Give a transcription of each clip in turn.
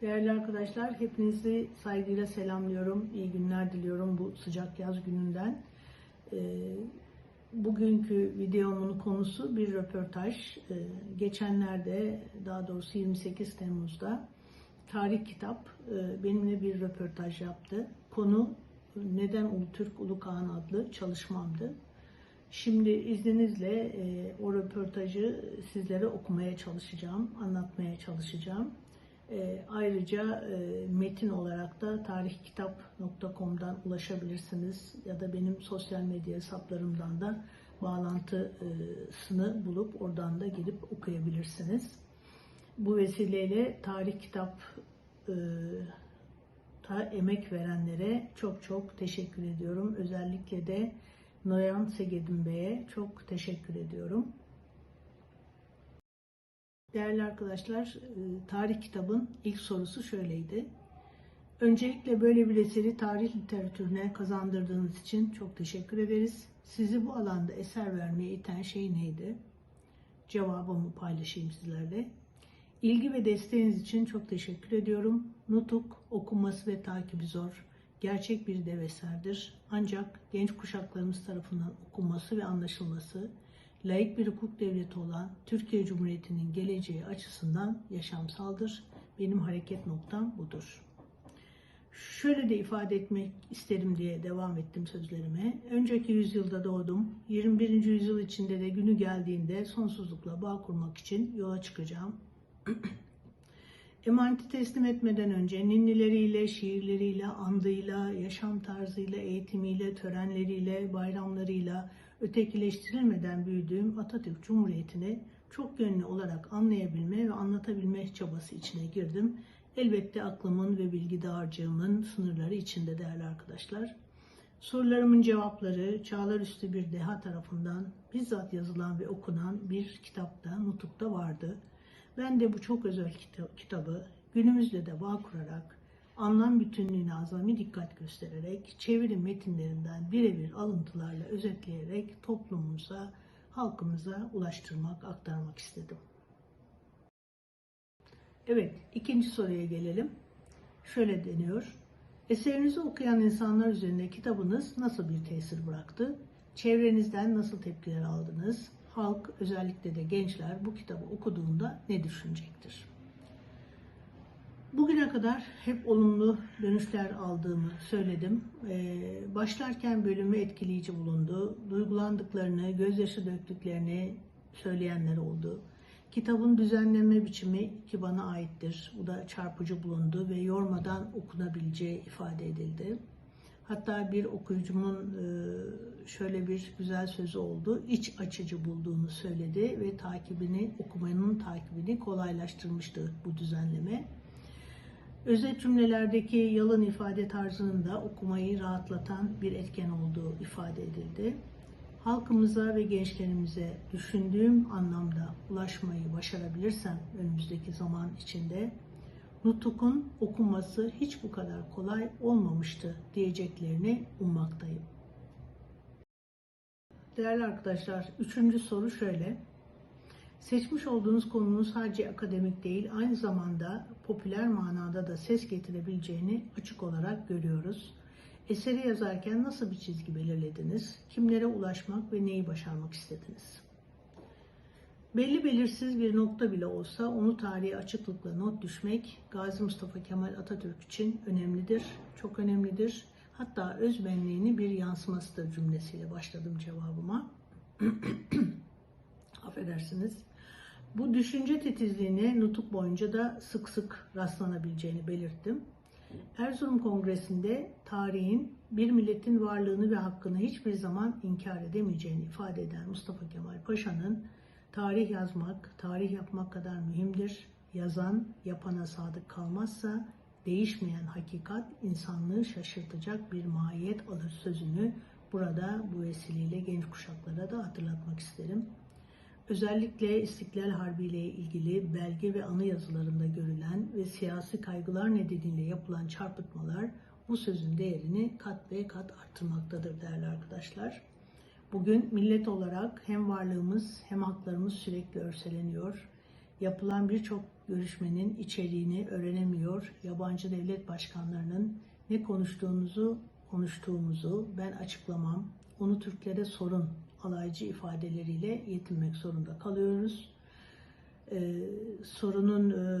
Değerli arkadaşlar, hepinizi saygıyla selamlıyorum. İyi günler diliyorum bu sıcak yaz gününden. Ee, Bugünkü videomun konusu bir röportaj. Ee, Geçenlerde, daha doğrusu 28 Temmuz'da Tarih Kitap e, benimle bir röportaj yaptı. Konu Neden Ulu Türk Ulu Kağan adlı çalışmamdı. Şimdi izninizle e, o röportajı sizlere okumaya çalışacağım, anlatmaya çalışacağım. E, ayrıca e, metin olarak da tarihkitap.com'dan ulaşabilirsiniz ya da benim sosyal medya hesaplarımdan da bağlantısını bulup oradan da girip okuyabilirsiniz. Bu vesileyle tarih kitap e, ta emek verenlere çok çok teşekkür ediyorum. Özellikle de Noyan Segedin Bey'e çok teşekkür ediyorum. Değerli arkadaşlar, e, tarih kitabın ilk sorusu şöyleydi. Öncelikle böyle bir eseri tarih literatürüne kazandırdığınız için çok teşekkür ederiz. Sizi bu alanda eser vermeye iten şey neydi? Cevabımı paylaşayım sizlerle. İlgi ve desteğiniz için çok teşekkür ediyorum. Nutuk, okunması ve takibi zor. Gerçek bir dev eserdir. Ancak genç kuşaklarımız tarafından okunması ve anlaşılması, laik bir hukuk devleti olan Türkiye Cumhuriyeti'nin geleceği açısından yaşamsaldır. Benim hareket noktam budur. Şöyle de ifade etmek isterim diye devam ettim sözlerime. Önceki yüzyılda doğdum. 21. yüzyıl içinde de günü geldiğinde sonsuzlukla bağ kurmak için yola çıkacağım. Emaneti teslim etmeden önce ninnileriyle, şiirleriyle, andıyla, yaşam tarzıyla, eğitimiyle, törenleriyle, bayramlarıyla ötekileştirilmeden büyüdüğüm Atatürk Cumhuriyeti'ni çok yönlü olarak anlayabilme ve anlatabilme çabası içine girdim. Elbette aklımın ve bilgi dağarcığımın sınırları içinde değerli arkadaşlar. Sorularımın cevapları çağlar üstü bir deha tarafından bizzat yazılan ve okunan bir kitapta, nutukta vardı. Ben de bu çok özel kitabı günümüzde de bağ kurarak, anlam bütünlüğüne azami dikkat göstererek, çeviri metinlerinden birebir alıntılarla özetleyerek toplumumuza, halkımıza ulaştırmak, aktarmak istedim. Evet, ikinci soruya gelelim. Şöyle deniyor. Eserinizi okuyan insanlar üzerinde kitabınız nasıl bir tesir bıraktı? Çevrenizden nasıl tepkiler aldınız? Halk, özellikle de gençler bu kitabı okuduğunda ne düşünecektir? Bugüne kadar hep olumlu dönüşler aldığımı söyledim. Ee, başlarken bölümü etkileyici bulundu. Duygulandıklarını, gözyaşı döktüklerini söyleyenler oldu. Kitabın düzenleme biçimi ki bana aittir. Bu da çarpıcı bulundu ve yormadan okunabileceği ifade edildi. Hatta bir okuyucumun e, şöyle bir güzel sözü oldu. İç açıcı bulduğunu söyledi ve takibini, okumanın takibini kolaylaştırmıştı bu düzenleme. Özet cümlelerdeki yalın ifade tarzının da okumayı rahatlatan bir etken olduğu ifade edildi. Halkımıza ve gençlerimize düşündüğüm anlamda ulaşmayı başarabilirsem önümüzdeki zaman içinde Nutuk'un okunması hiç bu kadar kolay olmamıştı diyeceklerini ummaktayım. Değerli arkadaşlar, üçüncü soru şöyle. Seçmiş olduğunuz konunun sadece akademik değil, aynı zamanda popüler manada da ses getirebileceğini açık olarak görüyoruz. Eseri yazarken nasıl bir çizgi belirlediniz? Kimlere ulaşmak ve neyi başarmak istediniz? Belli belirsiz bir nokta bile olsa onu tarihe açıklıkla not düşmek Gazi Mustafa Kemal Atatürk için önemlidir, çok önemlidir. Hatta özbenliğini bir yansımasıdır cümlesiyle başladım cevabıma. Affedersiniz. Bu düşünce titizliğine nutuk boyunca da sık sık rastlanabileceğini belirttim. Erzurum Kongresi'nde tarihin bir milletin varlığını ve hakkını hiçbir zaman inkar edemeyeceğini ifade eden Mustafa Kemal Paşa'nın tarih yazmak, tarih yapmak kadar mühimdir. Yazan, yapana sadık kalmazsa değişmeyen hakikat insanlığı şaşırtacak bir mahiyet alır sözünü burada bu vesileyle genç kuşaklara da hatırlatmak isterim. Özellikle İstiklal Harbi ile ilgili belge ve anı yazılarında görülen ve siyasi kaygılar nedeniyle yapılan çarpıtmalar bu sözün değerini kat ve kat arttırmaktadır değerli arkadaşlar. Bugün millet olarak hem varlığımız hem haklarımız sürekli örseleniyor. yapılan birçok görüşmenin içeriğini öğrenemiyor, yabancı devlet başkanlarının ne konuştuğumuzu konuştuğumuzu ben açıklamam, onu Türklere sorun alaycı ifadeleriyle yetinmek zorunda kalıyoruz. Ee, sorunun e,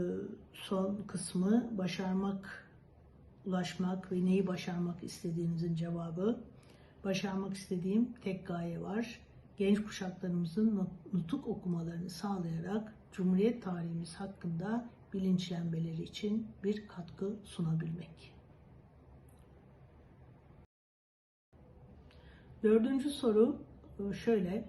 son kısmı başarmak, ulaşmak ve neyi başarmak istediğimizin cevabı. Başarmak istediğim tek gaye var. Genç kuşaklarımızın nutuk okumalarını sağlayarak Cumhuriyet tarihimiz hakkında bilinçlenmeleri için bir katkı sunabilmek. Dördüncü soru şöyle.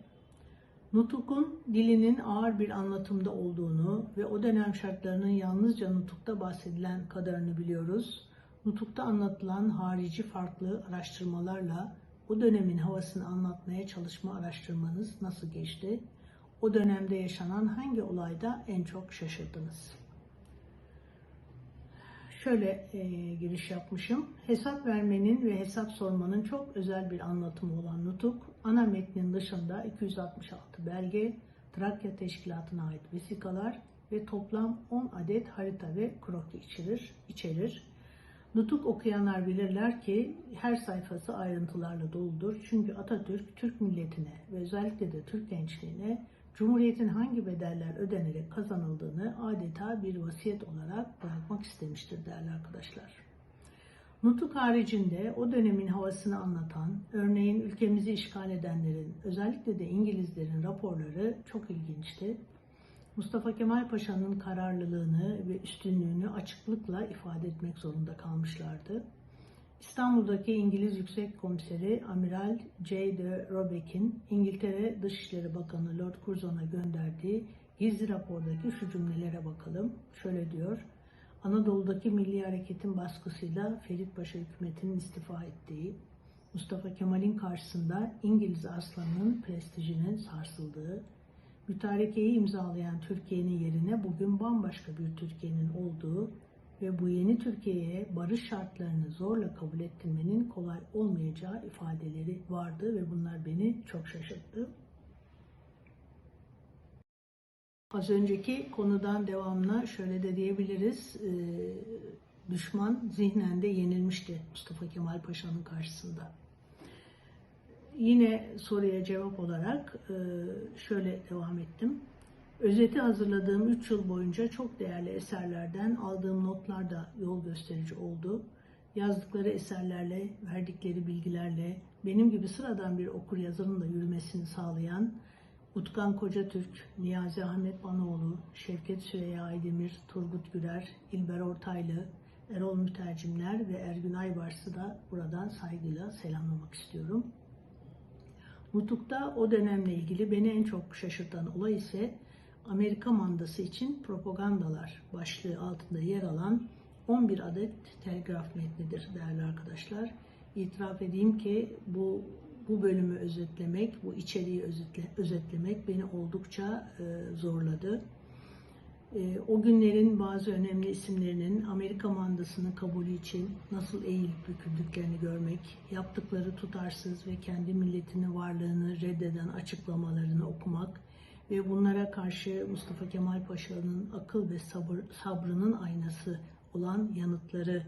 Nutuk'un dilinin ağır bir anlatımda olduğunu ve o dönem şartlarının yalnızca Nutuk'ta bahsedilen kadarını biliyoruz. Nutuk'ta anlatılan harici farklı araştırmalarla o dönemin havasını anlatmaya çalışma araştırmanız nasıl geçti? O dönemde yaşanan hangi olayda en çok şaşırdınız? Şöyle e, giriş yapmışım. Hesap vermenin ve hesap sormanın çok özel bir anlatımı olan Nutuk, ana metnin dışında 266 belge, Trakya Teşkilatı'na ait vesikalar ve toplam 10 adet harita ve kroki içerir. içerir. Nutuk okuyanlar bilirler ki her sayfası ayrıntılarla doludur. Çünkü Atatürk Türk milletine ve özellikle de Türk gençliğine Cumhuriyetin hangi bedeller ödenerek kazanıldığını adeta bir vasiyet olarak bırakmak istemiştir değerli arkadaşlar. Nutuk haricinde o dönemin havasını anlatan, örneğin ülkemizi işgal edenlerin, özellikle de İngilizlerin raporları çok ilginçti. Mustafa Kemal Paşa'nın kararlılığını ve üstünlüğünü açıklıkla ifade etmek zorunda kalmışlardı. İstanbul'daki İngiliz Yüksek Komiseri Amiral J. de Robeck'in İngiltere Dışişleri Bakanı Lord Curzon'a gönderdiği gizli rapordaki şu cümlelere bakalım. Şöyle diyor. Anadolu'daki milli hareketin baskısıyla Ferit Paşa hükümetinin istifa ettiği, Mustafa Kemal'in karşısında İngiliz aslanının prestijinin sarsıldığı, mütarekeyi imzalayan Türkiye'nin yerine bugün bambaşka bir Türkiye'nin olduğu ve bu yeni Türkiye'ye barış şartlarını zorla kabul ettirmenin kolay olmayacağı ifadeleri vardı ve bunlar beni çok şaşırttı. Az önceki konudan devamlı şöyle de diyebiliriz. e, düşman zihnen de yenilmişti Mustafa Kemal Paşa'nın karşısında. Yine soruya cevap olarak e, şöyle devam ettim. Özeti hazırladığım 3 yıl boyunca çok değerli eserlerden aldığım notlar da yol gösterici oldu. Yazdıkları eserlerle, verdikleri bilgilerle benim gibi sıradan bir okur yazarın da yürümesini sağlayan Utkan Kocatürk, Niyazi Ahmet Banoğlu, Şevket Süreyya Aydemir, Turgut Güler, İlber Ortaylı, Erol Mütercimler ve Ergün Aybars'ı da buradan saygıyla selamlamak istiyorum. Nutuk'ta o dönemle ilgili beni en çok şaşırtan olay ise Amerika mandası için propagandalar başlığı altında yer alan 11 adet telgraf metnidir değerli arkadaşlar. İtiraf edeyim ki bu bu bölümü özetlemek, bu içeriği özetle, özetlemek beni oldukça e, zorladı. E, o günlerin bazı önemli isimlerinin Amerika mandasının kabulü için nasıl eğilip büküldüklerini görmek, yaptıkları tutarsız ve kendi milletinin varlığını reddeden açıklamalarını okumak ve bunlara karşı Mustafa Kemal Paşa'nın akıl ve sabır, sabrının aynası olan yanıtları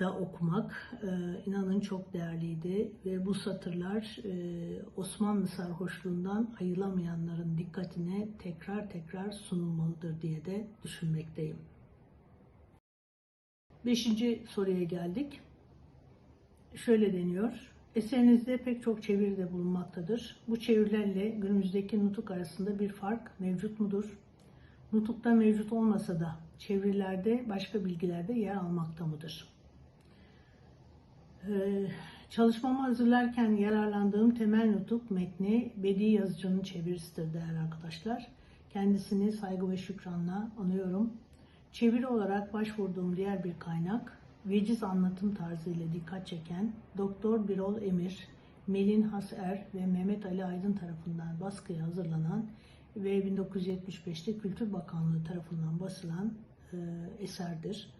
da okumak e, inanın çok değerliydi ve bu satırlar e, Osmanlı sarhoşluğundan ayılamayanların dikkatine tekrar tekrar sunulmalıdır diye de düşünmekteyim. Beşinci soruya geldik. Şöyle deniyor. Eserinizde pek çok çeviri de bulunmaktadır. Bu çevirilerle günümüzdeki nutuk arasında bir fark mevcut mudur? Nutukta mevcut olmasa da çevirilerde başka bilgilerde yer almakta mıdır? Ee, çalışmamı hazırlarken yararlandığım temel nutuk metni Bedi Yazıcı'nın çevirisidir değerli arkadaşlar. Kendisini saygı ve şükranla anıyorum. Çeviri olarak başvurduğum diğer bir kaynak, veciz anlatım tarzıyla dikkat çeken Doktor Birol Emir, Melin Haser ve Mehmet Ali Aydın tarafından baskıya hazırlanan ve 1975'te Kültür Bakanlığı tarafından basılan e, eserdir.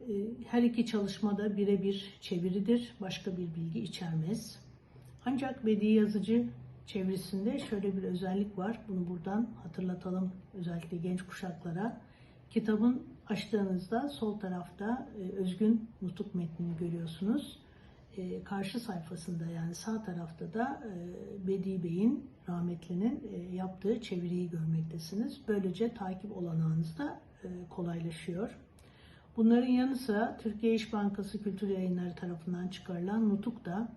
E, her iki çalışmada birebir çeviridir, başka bir bilgi içermez. Ancak Bedi Yazıcı çevresinde şöyle bir özellik var. Bunu buradan hatırlatalım özellikle genç kuşaklara. Kitabın açtığınızda sol tarafta e, özgün nutuk metnini görüyorsunuz. E, karşı sayfasında yani sağ tarafta da e, Bedi Bey'in rahmetlinin e, yaptığı çeviriyi görmektesiniz. Böylece takip olanağınız da e, kolaylaşıyor. Bunların yanı sıra Türkiye İş Bankası Kültür Yayınları tarafından çıkarılan Nutuk da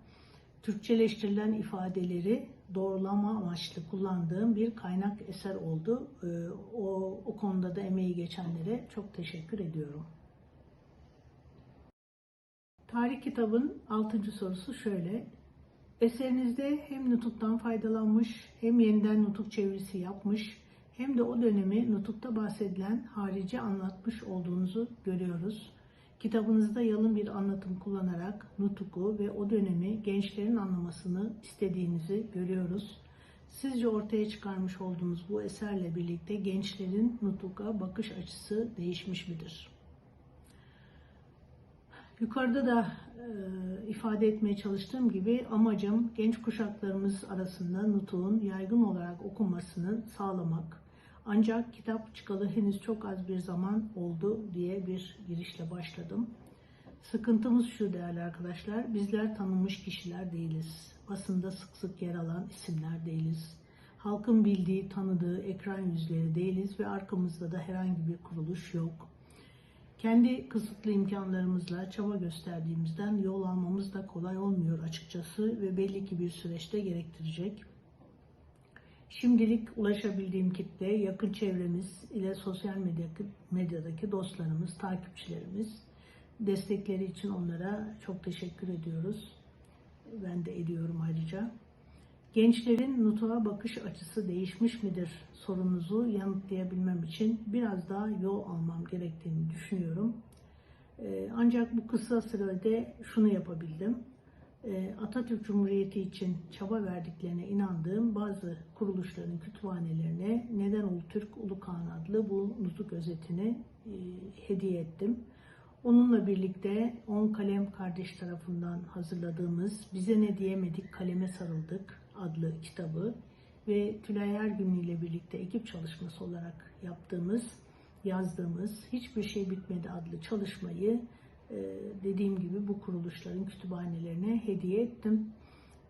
Türkçeleştirilen ifadeleri doğrulama amaçlı kullandığım bir kaynak eser oldu. Ee, O, o konuda da emeği geçenlere çok teşekkür ediyorum. Tarih kitabın 6. sorusu şöyle. Eserinizde hem nutuktan faydalanmış, hem yeniden nutuk çevirisi yapmış, hem de o dönemi nutukta bahsedilen harici anlatmış olduğunuzu görüyoruz. Kitabınızda yalın bir anlatım kullanarak nutuku ve o dönemi gençlerin anlamasını istediğinizi görüyoruz. Sizce ortaya çıkarmış olduğunuz bu eserle birlikte gençlerin nutuka bakış açısı değişmiş midir? Yukarıda da e, ifade etmeye çalıştığım gibi amacım genç kuşaklarımız arasında nutuğun yaygın olarak okunmasını sağlamak. Ancak kitap çıkalı henüz çok az bir zaman oldu diye bir girişle başladım. Sıkıntımız şu değerli arkadaşlar, bizler tanınmış kişiler değiliz. Basında sık sık yer alan isimler değiliz. Halkın bildiği, tanıdığı ekran yüzleri değiliz ve arkamızda da herhangi bir kuruluş yok. Kendi kısıtlı imkanlarımızla çaba gösterdiğimizden yol almamız da kolay olmuyor açıkçası ve belli ki bir süreçte gerektirecek. Şimdilik ulaşabildiğim kitle yakın çevremiz ile sosyal medyadaki, medyadaki dostlarımız, takipçilerimiz. Destekleri için onlara çok teşekkür ediyoruz. Ben de ediyorum ayrıca. Gençlerin nutuğa bakış açısı değişmiş midir sorunuzu yanıtlayabilmem için biraz daha yol almam gerektiğini düşünüyorum. Ee, Ancak bu kısa sürede şunu yapabildim. Ee, Atatürk Cumhuriyeti için çaba verdiklerine inandığım bazı kuruluşların kütüphanelerine Neden Ulu Türk Ulu Kağan adlı bu nutuk özetini e, hediye ettim. Onunla birlikte On Kalem kardeş tarafından hazırladığımız Bize Ne Diyemedik Kaleme Sarıldık adlı kitabı ve Tülay Ergün ile birlikte ekip çalışması olarak yaptığımız, yazdığımız Hiçbir Şey Bitmedi adlı çalışmayı dediğim gibi bu kuruluşların kütüphanelerine hediye ettim.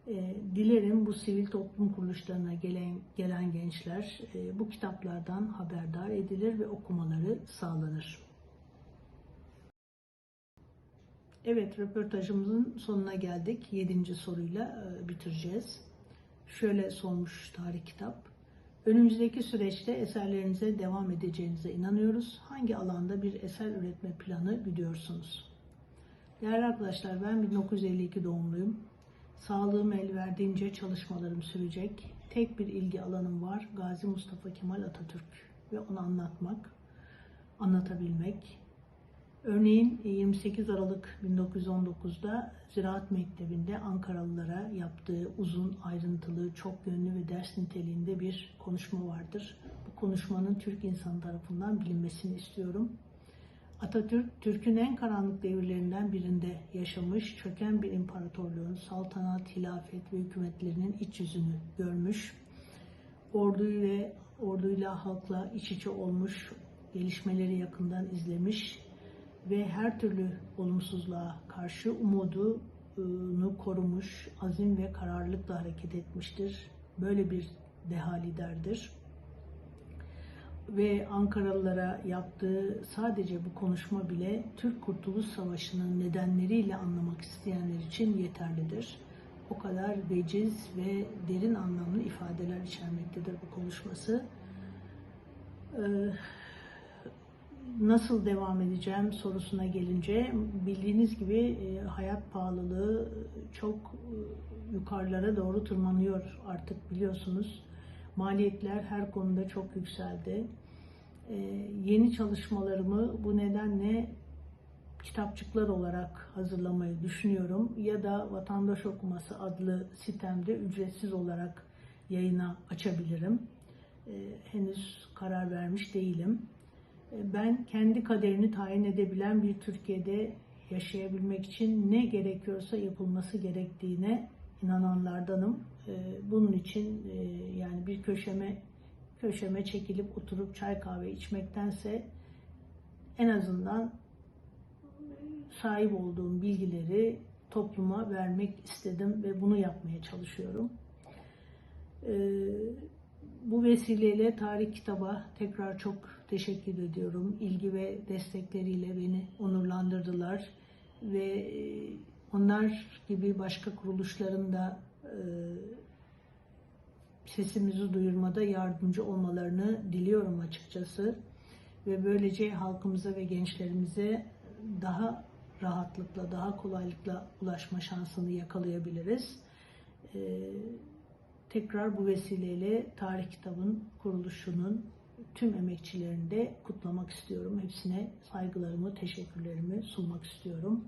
E, Dilerim bu sivil toplum kuruluşlarına gelen, gelen gençler e, bu kitaplardan haberdar edilir ve okumaları sağlanır. Evet, röportajımızın sonuna geldik. Yedinci soruyla e, bitireceğiz. Şöyle sormuş tarih kitap. Önümüzdeki süreçte eserlerinize devam edeceğinize inanıyoruz. Hangi alanda bir eser üretme planı güdüyorsunuz? Değerli arkadaşlar ben 1952 doğumluyum. Sağlığım el verdiğince çalışmalarım sürecek. Tek bir ilgi alanım var. Gazi Mustafa Kemal Atatürk ve onu anlatmak, anlatabilmek. Örneğin 28 Aralık 1919'da Ziraat Mektebi'nde Ankaralılara yaptığı uzun, ayrıntılı, çok yönlü ve ders niteliğinde bir konuşma vardır. Bu konuşmanın Türk insanı tarafından bilinmesini istiyorum. Atatürk, Türk'ün en karanlık devirlerinden birinde yaşamış, çöken bir imparatorluğun saltanat, hilafet ve hükümetlerinin iç yüzünü görmüş. Orduyu ve orduyla halkla iç içe olmuş, gelişmeleri yakından izlemiş ve her türlü olumsuzluğa karşı umudunu korumuş, azim ve kararlılıkla hareket etmiştir. Böyle bir deha liderdir. Ve Ankaralılara yaptığı sadece bu konuşma bile Türk Kurtuluş Savaşı'nın nedenleriyle anlamak isteyenler için yeterlidir. O kadar veciz ve derin anlamlı ifadeler içermektedir bu konuşması. Ee, nasıl devam edeceğim sorusuna gelince bildiğiniz gibi e, hayat pahalılığı çok e, yukarılara doğru tırmanıyor artık biliyorsunuz. Maliyetler her konuda çok yükseldi. E, yeni çalışmalarımı bu nedenle kitapçıklar olarak hazırlamayı düşünüyorum ya da Vatandaş Okuması adlı sitemde ücretsiz olarak yayına açabilirim. Henüz karar vermiş değilim ben kendi kaderini tayin edebilen bir Türkiye'de yaşayabilmek için ne gerekiyorsa yapılması gerektiğine inananlardanım. E, bunun için e, yani bir köşeme köşeme çekilip oturup çay kahve içmektense en azından sahip olduğum bilgileri topluma vermek istedim ve bunu yapmaya çalışıyorum. Bu vesileyle tarih kitaba tekrar çok teşekkür ediyorum. İlgi ve destekleriyle beni onurlandırdılar ve e, onlar gibi başka kuruluşların da e, sesimizi duyurmada yardımcı olmalarını diliyorum açıkçası. Ve böylece halkımıza ve gençlerimize daha rahatlıkla, daha kolaylıkla ulaşma şansını yakalayabiliriz. Ee, tekrar bu vesileyle Tarih Kitabın kuruluşunun tüm emekçilerini de kutlamak istiyorum. Hepsine saygılarımı, teşekkürlerimi sunmak istiyorum.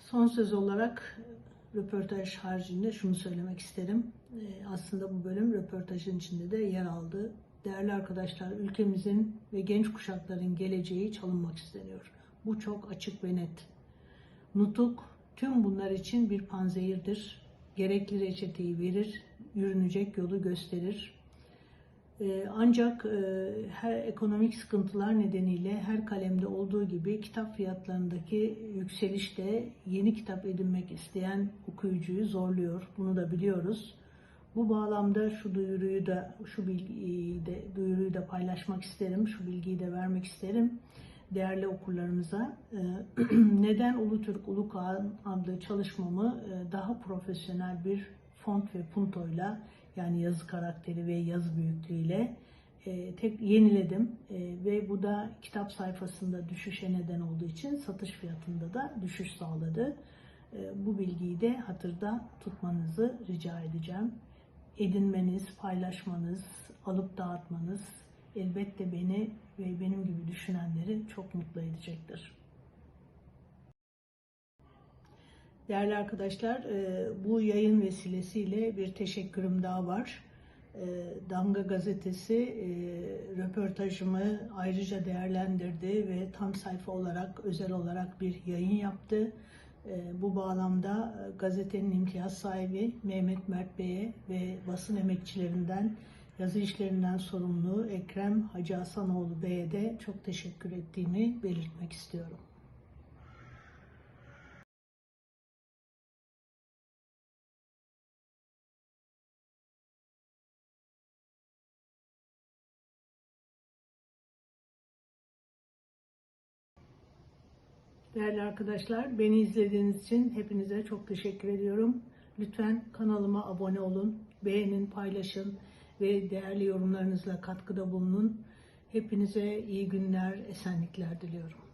Son söz olarak röportaj haricinde şunu söylemek isterim. Ee, Aslında bu bölüm röportajın içinde de yer aldı. Değerli arkadaşlar, ülkemizin ve genç kuşakların geleceği çalınmak isteniyor. Bu çok açık ve net. Nutuk tüm bunlar için bir panzehirdir. Gerekli reçeteyi verir, yürünecek yolu gösterir. Ee, Ancak e, her ekonomik sıkıntılar nedeniyle her kalemde olduğu gibi kitap fiyatlarındaki yükseliş de yeni kitap edinmek isteyen okuyucuyu zorluyor. Bunu da biliyoruz. Bu bağlamda şu duyuruyu da şu bilgiyi de duyuruyu da paylaşmak isterim. Şu bilgiyi de vermek isterim değerli okurlarımıza. Ee, Neden Ulu Türk Ulu Kağan adlı çalışmamı e, daha profesyonel bir font ve puntoyla yani yazı karakteri ve yazı büyüklüğüyle e, tek yeniledim E, ve bu da kitap sayfasında düşüşe neden olduğu için satış fiyatında da düşüş sağladı. E, Bu bilgiyi de hatırda tutmanızı rica edeceğim. Edinmeniz, paylaşmanız, alıp dağıtmanız elbette beni ve benim gibi düşünenleri çok mutlu edecektir. Değerli arkadaşlar, e, bu yayın vesilesiyle bir teşekkürüm daha var. E, Damga Gazetesi e, röportajımı ayrıca değerlendirdi ve tam sayfa olarak, özel olarak bir yayın yaptı. Bu bağlamda gazetenin imtiyaz sahibi Mehmet Mert Bey'e ve basın emekçilerinden, yazı işlerinden sorumlu Ekrem Hacı Hasanoğlu Bey'e de çok teşekkür ettiğimi belirtmek istiyorum. Değerli arkadaşlar, beni izlediğiniz için hepinize çok teşekkür ediyorum. Lütfen kanalıma abone olun, beğenin, paylaşın ve değerli yorumlarınızla katkıda bulunun. Hepinize iyi günler, esenlikler diliyorum.